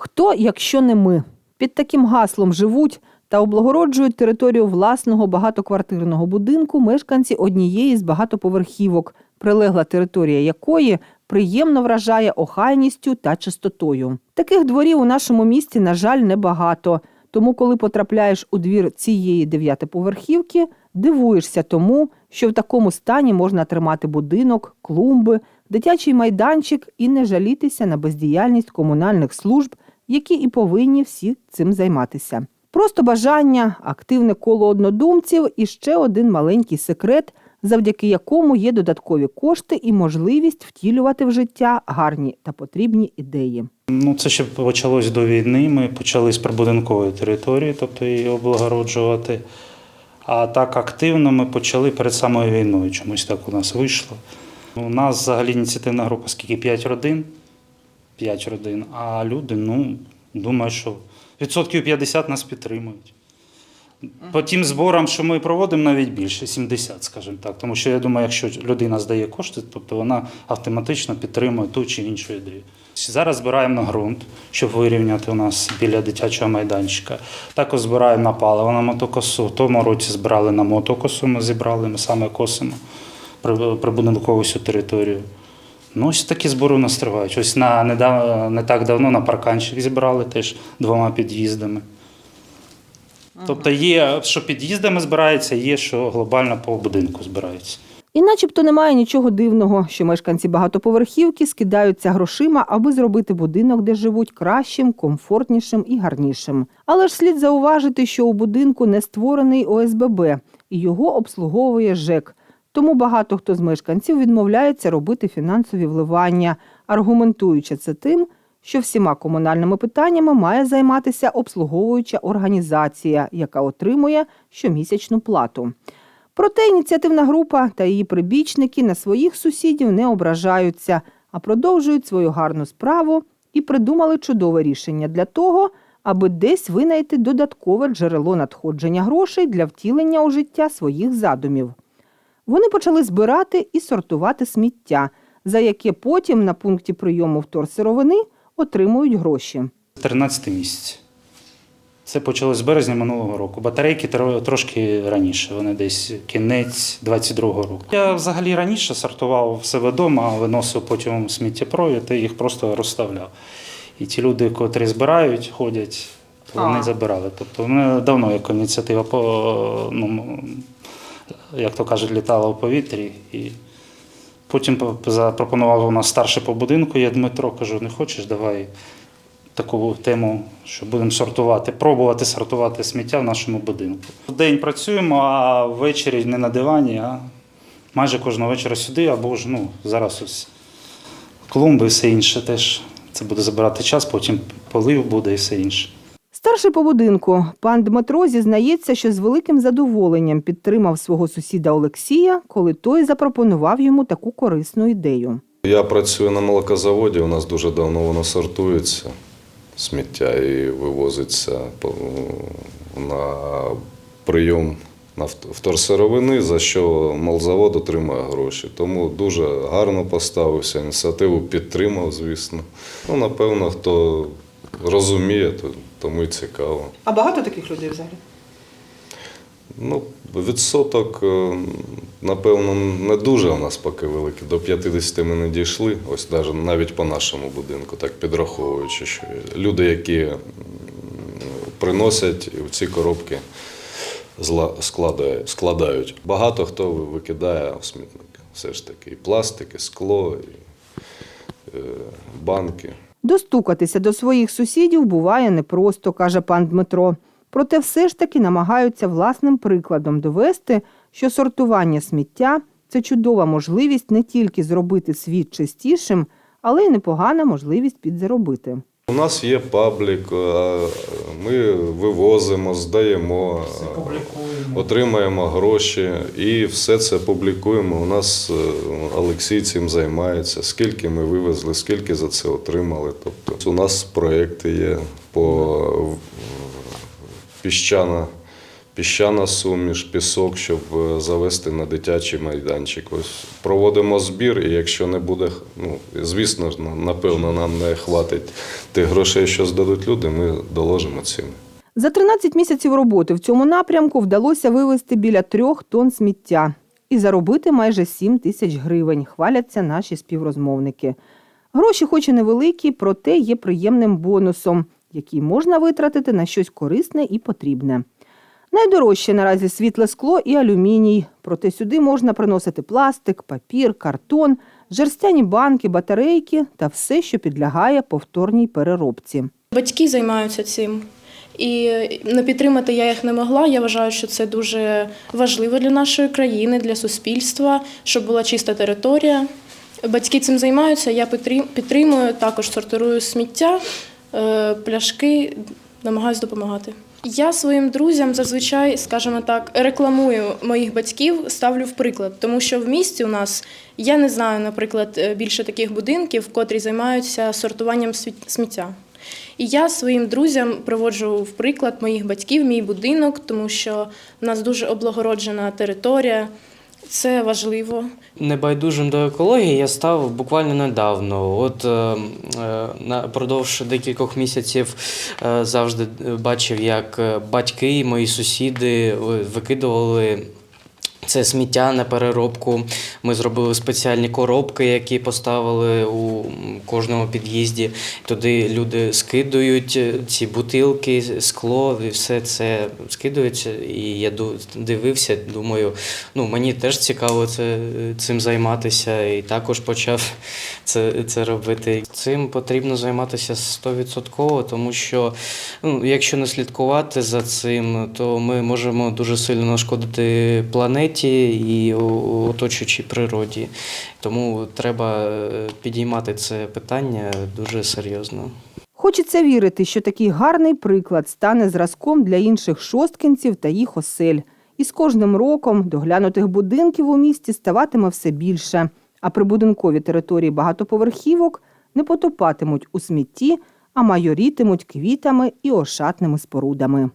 Хто, якщо не ми? Під таким гаслом живуть та облагороджують територію власного багатоквартирного будинку мешканці однієї з багатоповерхівок, прилегла територія якої приємно вражає охайністю та чистотою. Таких дворів у нашому місті, на жаль, небагато. Тому, коли потрапляєш у двір цієї дев'ятиповерхівки, дивуєшся тому, що в такому стані можна тримати будинок, клумби, дитячий майданчик і не жалітися на бездіяльність комунальних служб, які і повинні всі цим займатися. Просто бажання, активне коло однодумців і ще один маленький секрет, завдяки якому є додаткові кошти і можливість втілювати в життя гарні та потрібні ідеї. Ну, це ще почалось до війни. Ми почали з прибудинкової території, тобто її облагороджувати. А так активно ми почали перед самою війною. Чомусь так у нас вийшло. У нас взагалі ініціативна група скільки 5 родин. 5 родин. А люди, ну, думаю, що відсотків 50 нас підтримують. По тим зборам, що ми проводимо, навіть більше, 70, скажімо так. Тому що я думаю, якщо людина здає кошти, тобто вона автоматично підтримує ту чи іншу ідею. Зараз збираємо на ґрунт, щоб вирівняти у нас біля дитячого майданчика. Також збираємо на паливо на мотокосу. В тому році збирали на мотокосу, ми зібрали, ми саме косимо при- прибудинкову всю територію. Ну, ось такі збори у нас тривають. Ось на, недав- не так давно на парканчик зібрали теж двома під'їздами. Тобто є, що під'їздами збирається, є, що глобально по будинку збирається. І начебто немає нічого дивного, що мешканці багатоповерхівки скидаються грошима, аби зробити будинок, де живуть кращим, комфортнішим і гарнішим. Але ж слід зауважити, що у будинку не створений ОСББ і його обслуговує ЖЕК. Тому багато хто з мешканців відмовляється робити фінансові вливання, аргументуючи це тим, що всіма комунальними питаннями має займатися обслуговуюча організація, яка отримує щомісячну плату. Проте ініціативна група та її прибічники на своїх сусідів не ображаються, а продовжують свою гарну справу і придумали чудове рішення для того, аби десь винайти додаткове джерело надходження грошей для втілення у життя своїх задумів. Вони почали збирати і сортувати сміття, за яке потім на пункті прийому вторсировини отримують гроші. 13 місяць. Це почалось з березня минулого року. Батарейки тро- трошки раніше, вони десь кінець 22-го року. Я взагалі раніше сортував в себе вдома, виносив потім сміттєпровід і їх просто розставляв. І ті люди, котрі збирають, ходять, то вони А. забирали. Тобто мене давно як ініціатива по, ну, як то кажуть, літала у повітрі. І потім запропонував у нас старший по будинку, я Дмитро, кажу, не хочеш, давай таку тему, що будемо сортувати, пробувати сортувати сміття в нашому будинку. В день працюємо, а ввечері не на дивані, а майже кожного вечора сюди, або ж ну, зараз ось клумби і все інше теж. Це буде забирати час, потім полив буде і все інше. Старший по будинку пан Дмитро зізнається, що з великим задоволенням підтримав свого сусіда Олексія, коли той запропонував йому таку корисну ідею. Я працюю на молокозаводі, у нас дуже давно воно сортується, сміття і вивозиться на прийом вторсировини, за що молзавод отримує гроші. Тому дуже гарно поставився, ініціативу підтримав, звісно. Ну, напевно, хто розуміє, то тому і цікаво. А багато таких людей взагалі? Ну, відсоток, е, напевно, не дуже у нас поки великий. До 50 ми не дійшли, ось навіть, навіть по нашому будинку, так підраховуючи, що люди, які приносять в ці коробки, складають. Багато хто викидає у смітник. Все ж таки, і пластик, і скло, і е, банки. Достукатися до своїх сусідів буває непросто, каже пан Дмитро. Проте все ж таки намагаються власним прикладом довести, що сортування сміття це чудова можливість не тільки зробити світ чистішим, але й непогана можливість підзаробити. У нас є паблік, ми вивозимо, здаємо, е, отримаємо гроші і все це публікуємо. У нас е, Олексій цим займається. Скільки ми вивезли, скільки за це отримали. Тобто у нас проекти є по піщана, піщана суміш, пісок, щоб е, завести на дитячий майданчик. Ось проводимо збір, і якщо не буде, ну, звісно, ж, напевно, нам не хватить тих грошей, що здадуть люди, ми доложимо цим. За 13 місяців роботи в цьому напрямку вдалося вивезти біля трьох тонн сміття і заробити майже 7 тисяч гривень, хваляться наші співрозмовники. Гроші, хоч і невеликі, проте є приємним бонусом, який можна витратити на щось корисне і потрібне. Найдорожче наразі світле скло і алюміній, проте сюди можна приносити пластик, папір, картон, жерстяні банки, батарейки та все, що підлягає повторній переробці. Батьки займаються цим. І не підтримати я їх не могла. Я вважаю, що це дуже важливо для нашої країни, для суспільства, щоб була чиста територія. Батьки цим займаються, я підтримую, також сортирую сміття, е, пляшки, намагаюся допомагати. Я своїм друзям зазвичай, скажімо так, рекламую моїх батьків, ставлю в приклад, тому що в місті у нас я не знаю, наприклад, е, більше таких будинків, котрі займаються сортуванням сміття. І я своїм друзям приводжу в приклад моїх батьків, мій будинок, тому що в нас дуже облагороджена територія. Це важливо. Небайдужим до екології я став буквально недавно. От е, е, напродовж декількох місяців е, завжди бачив, як батьки, мої сусіди викидували. Це сміття на переробку. Ми зробили спеціальні коробки, які поставили у кожному під'їзді. Туди люди скидують ці бутилки, скло, і все це скидується. І я дивився, думаю, ну мені теж цікаво це, цим займатися, і також почав це, це робити. Цим потрібно займатися 100%, тому що ну, якщо не слідкувати за цим, то ми можемо дуже сильно нашкодити планеті і о- оточуючій природі. Тому треба е, підіймати це питання дуже серйозно. Хочеться вірити, що такий гарний приклад стане зразком для інших шосткинців та їх осель. І з кожним роком доглянутих будинків у місті ставатиме все більше, а прибудинкові території багатоповерхівок не потопатимуть у смітті, а майорітимуть квітами і ошатними спорудами.